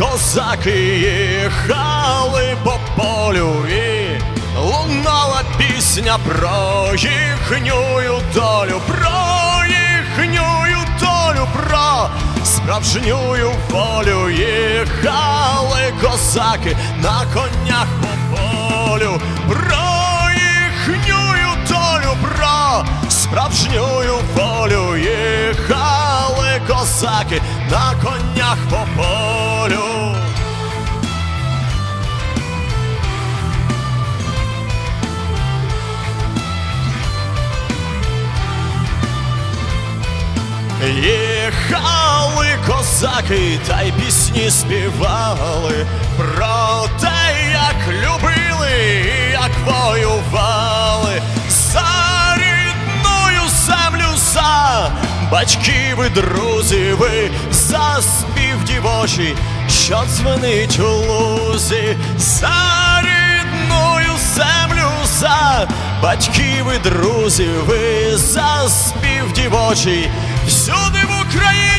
козаки їхали по полю і лунала пісня про їхню долю, про їхню долю, про справжню волю. Їхали козаки на конях по полю, про їхню долю, про справжню волю. їхали козаки на конях по полю. Їхали козаки та й пісні співали про те, як любили, і як воювали батьків і друзів, і за спів дівочий, що дзвенить у лузі, за рідною землю, за батьків і друзів, і за спів дівочий всюди в Україні.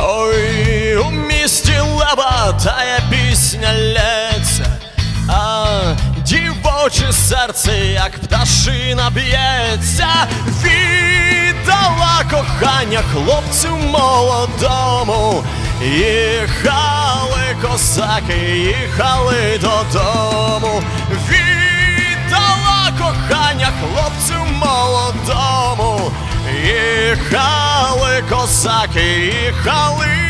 Ой, тая пісня лється, а дівоче серце, як пташина б'ється, віддала кохання хлопцю молодому. Їхали козаки, їхали додому, віддала кохання хлопцю молодому. Їхали козаки, їхали